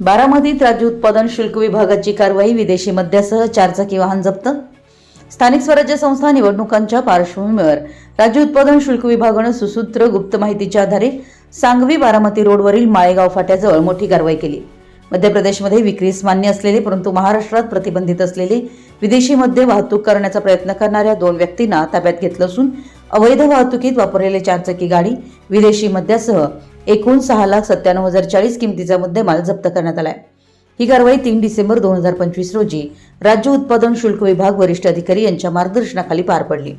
बारामतीत राज्य उत्पादन शुल्क विभागाची कारवाई विदेशी मद्यासह चारचाकी वाहन जप्त? स्थानिक स्वराज्य संस्था निवडणुकांच्या पार्श्वभूमीवर राज्य उत्पादन शुल्क विभागानं सुसूत्र गुप्त माहितीच्या आधारे सांगवी बारामती रोडवरील माळेगाव फाट्याजवळ मोठी कारवाई केली. मध्य प्रदेशमध्ये विक्रीस मान्य असलेले परंतु महाराष्ट्रात प्रतिबंधित असलेले विदेशी मद्य वाहतूक करण्याचा प्रयत्न करणाऱ्या दोन व्यक्तींना ताब्यात घेतलं असून अवैध वाहतुकीत वापरलेले चारचाकी गाडी विदेशी मद्यासह एकूण सहा लाख सत्त्याण्णव हजार चाळीस किमतीचा मुद्देमाल जप्त करण्यात आलाय. ही कारवाई तीन डिसेंबर दोन हजार पंचवीस रोजी राज्य उत्पादन शुल्क विभाग वरिष्ठ अधिकारी यांच्या मार्गदर्शनाखाली पार पडली.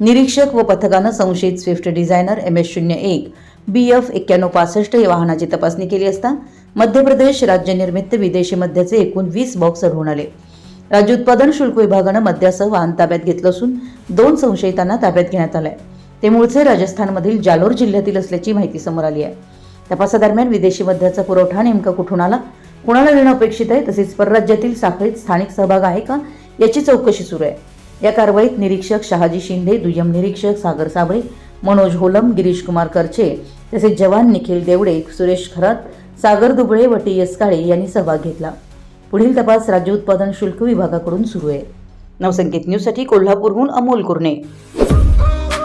निरीक्षक व पथकानं संशयित स्विफ्ट डिझायनर एम एस शून्य एक बी एफ एक्क्याण्णव पासष्ट या वाहनाची तपासणी केली असता मध्य प्रदेश राज्य निर्मित विदेशी मद्याचे एकूण वीस बॉक्स आढळून आले. राज्य उत्पादन शुल्क विभागानं मद्यासह वाहन ताब्यात घेतलं असून दोन संशयितांना ताब्यात घेण्यात आलंय. ते मूळचे राजस्थानमधील जालोर जिल्ह्यातील असल्याची माहिती समोर आली आहे. तपासादरम्यान विदेशी मद्याचा पुरवठा नेमका कुठून आला कुणाला देणं अपेक्षित आहे तसेच परराज्यातील साखळीत स्थानिक सहभाग आहे का याची चौकशी सुरू आहे. या कारवाईत निरीक्षक शहाजी शिंदे दुय्यम निरीक्षक सागर साबळे मनोज होलम गिरीश कुमार करचे तसेच जवान निखिल देवडे सुरेश खरात सागर दुबळे व टी एस काळे यांनी सहभाग घेतला. पुढील तपास राज्य उत्पादन शुल्क विभागाकडून सुरू आहे. नवसंकेत न्यूजसाठी कोल्हापूरहून अमोल कुर्णे.